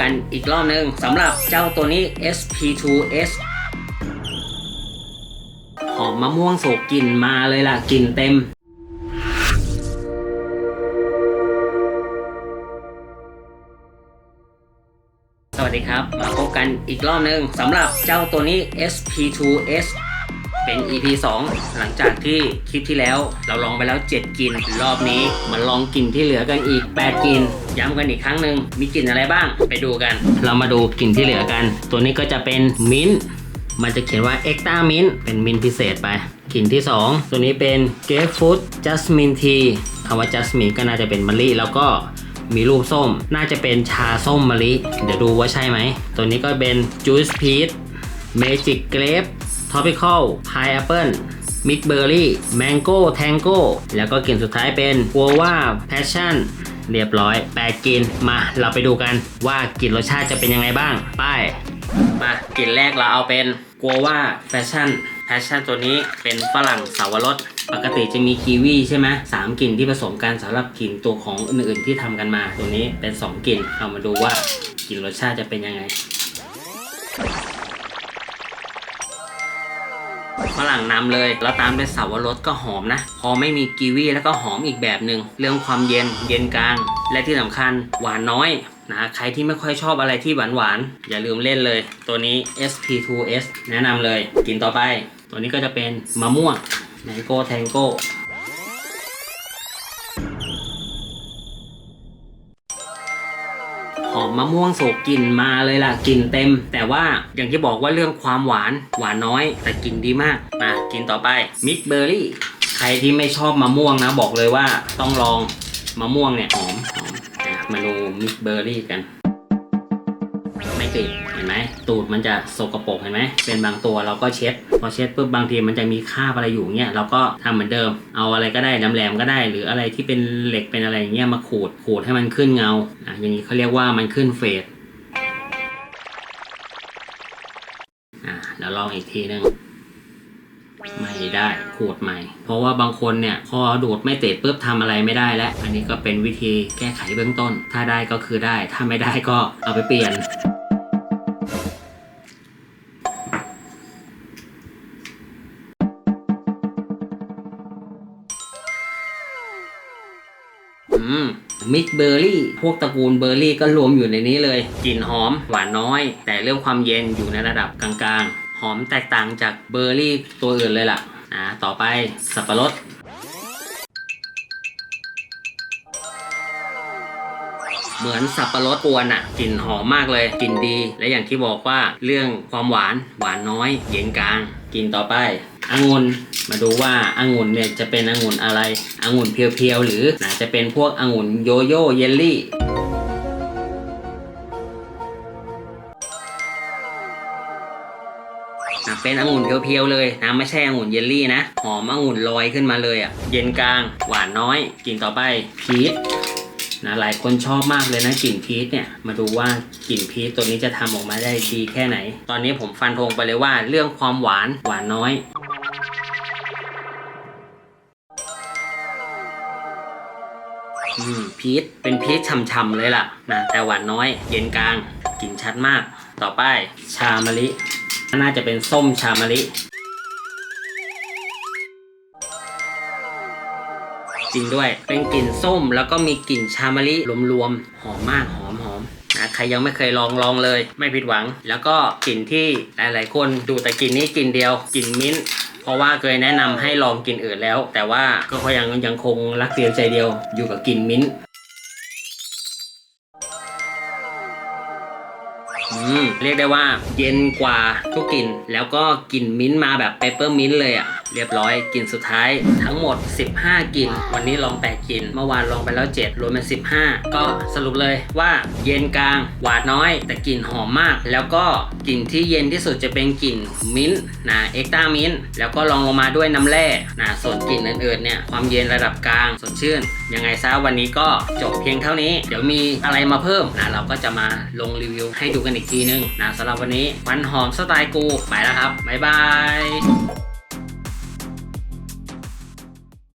กันอีกรอบหนึ่งสำหรับเจ้าตัวนี้ SP2S หอมมะม่วงสุกกลิ่นมาเลยล่ะกลิ่นเต็มสวัสดีครับ มาพบกันอีกรอบหนึ่งสำหรับเจ้าตัวนี้ SP2S เป็น EP 2 หลังจากที่คลิปที่แล้วเราลองไปแล้ว 7กลิ่นรอบนี้มาลองกินที่เหลือกันอีก 8กลิ่น ย้ำกันอีกครั้งหนึ่งมีกลิ่นอะไรบ้าง ไปดูกัน เรามาดูกลิ่นที่เหลือกัน ตัวนี้ก็จะเป็นมิ้นท์มันจะเขียนว่า Extra Mint เป็นมิ้นท์พิเศษไปกลิ่นที่ 2 ตัวนี้เป็น Grapefruit Jasmine Tea คำว่า Jasmine ก็น่าจะเป็นมะลิแล้วก็มีรูปส้ม น่าจะเป็นชาส้มมะลิ เดี๋ยวดูว่าใช่ไหม ตัวนี้ก็เป็น Juice Peach Magic Grape Tropical Pineapple Mix Berry Mango Tango แล้วก็กลิ่นสุดท้ายเป็น Guava Passion เรียบร้อย แปดกลิ่นมาเราไปดูกันว่ากลิ่นรสชาติจะเป็นยังไงบ้าง ไป้ายมากลิ่นแรกเราเอาเป็นกลัวว่าแฟชั่นแฟชั่นตัวนี้เป็นฝรั่งสาวรสปกติจะมีกีวีใช่ไหมสามกลิ่นที่ผสมกันสำหรับกลิ่นตัวของอื่นๆที่ทำกันมา ตัวนี้เป็นสองกลิ่นเรามาดูว่ากลิ่นรสชาติจะเป็นยังไง ฝรั่งนำเลย แล้วตามด้วยสับวรสก็หอมนะ พอไม่มีกีวีแล้วก็หอมอีกแบบหนึ่งเรื่องความเย็นเย็นกลาง และที่สำคัญหวานน้อยนะใครที่ไม่ค่อยชอบอะไรที่หวานหวานอย่าลืมเล่นเลย ตัวนี้ SP2S แนะนำเลย กินต่อไป ตัวนี้ก็จะเป็นมะม่วง Mango Tango หอมมะม่วงสุกกลิ่นมาเลยล่ะกลิ่นเต็ม แต่ว่าอย่างที่บอกว่าเรื่องความหวานหวานน้อย แต่กลิ่นดีมากมากินต่อไปมิกเบอร์รี่ใครที่ไม่ชอบมะม่วงนะบอกเลยว่าต้องลองมะม่วงเนี่ยหอมหอมมาดูมิกเบอร์รี่กัน ไม่ติดเห็นไหมตูดมันจะสกปรกเห็นไหมเป็นบางตัวเราก็เช็ด พอเช็ดปุ๊บบางทีมันจะมีคราบอะไรอยู่เงี้ยเราก็ทำเหมือนเดิม เอาอะไรก็ได้แหลมก็ได้ หรืออะไรที่เป็นเหล็กเป็นอะไรอย่างเงี้ยมาขูดขูดให้มันขึ้นเงาอะอย่างนี้เขาเรียกว่ามันขึ้นเฟดอะเดี๋ยวลองอีกทีนึงไม่ได้ขูดใหม่ เพราะว่าบางคนเนี่ยพอดูดไม่ติดปุ๊บทำอะไรไม่ได้แล้ว อันนี้ก็เป็นวิธีแก้ไขเบื้องต้น ถ้าได้ก็คือได้ ถ้าไม่ได้ก็เอาไปเปลี่ยน มิกเบอร์รี่ พวกตระกูลเบอร์รี่ก็รวมอยู่ในนี้เลย กลิ่นหอมหวานน้อย แต่เรื่องความเย็นอยู่ในระดับกลางๆ หอมแตกต่างจากเบอร์รี่ตัวอื่นเลยล่ะอ่าต่อไปสับปะรดเหมือนสับปะรดกวนอะ่ะกลิ่นหอมมากเลยกลิ่นดี และอย่างที่บอกว่าเรื่องความหวานหวานน้อย เย็นกลางกินต่อไป องุ่นมาดูว่าองุ่นเนี่ยจะเป็นองุ่นอะไรองุ่นเพียวๆหรือจะเป็นพวกองุ่นโยโย่เยลลี่อะเป็นองุ่นเพียวๆเลยนะไม่ใช่องุ่นเยลลี่นะ หอมองุ่นลอยขึ้นมาเลยอะ เย็นกลางหวานน้อยกินต่อไปพีชนะหลายคนชอบมากเลยนะกลิ่นพีชเนี่ยมาดูว่ากลิ่นพีชตัวนี้จะทำออกมาได้ดีแค่ไหน ตอนนี้ผมฟันธงไปเลยว่าเรื่องความหวานหวานน้อย พีชเป็นพีชฉ่ำๆเลยล่ะนะแต่หวานน้อยเย็นกลางกลิ่นชัดมาก ต่อไปชามะลิ น่าจะเป็นส้มชามะลิจริงด้วย เป็นกลิ่นส้มแล้วก็มีกลิ่นชามะลิรวมๆหอมมากหอมหอมนะใครยังไม่เคยลองลองเลย ไม่ผิดหวัง แล้วก็กลิ่นที่หลายๆคนดูแต่กลิ่นนี้กลิ่นเดียวกลิ่นมิ้นท์ เพราะว่าเคยแนะนำให้ลองกินอื่นแล้ว แต่ว่าก็ยังยังคงรักเดียวใจเดียวอยู่กับกลิ่นมิ้นท์เรียกได้ว่าเย็นกว่าทุกกลิ่นแล้วก็กลิ่นมิ้นท์มาแบบเปเปอร์มิ้นท์เลยอะ่ะ เรียบร้อยกลิ่นสุดท้ายทั้งหมด 15กลิ่นวันนี้ลอง8กลิ่นเมื่อวานลองไปแล้ว 7 รวมเป็น 15 ก็สรุปเลยว่าเย็นกลาง หวานน้อย แต่กลิ่นหอมมาก แล้วก็กลิ่นที่เย็นที่สุดจะเป็นกลิ่นมิ้นท์นะเอ็กต้ามิ้นท์แล้วก็ลองลงมาด้วยน้ำแร่นะส่วนกลิ่นอื่นๆเนี่ยความเย็นระดับกลางสดชื่น ยังไงซะวันนี้ก็จบเพียงเท่านี้ เดี๋ยวมีอะไรมาเพิ่มนะเราก็จะมาลงรีวิวให้ดูกันอีกทีนึงนะสำหรับวันนี้วันหอมสไตล์กูไปแล้วครับบ๊ายบาย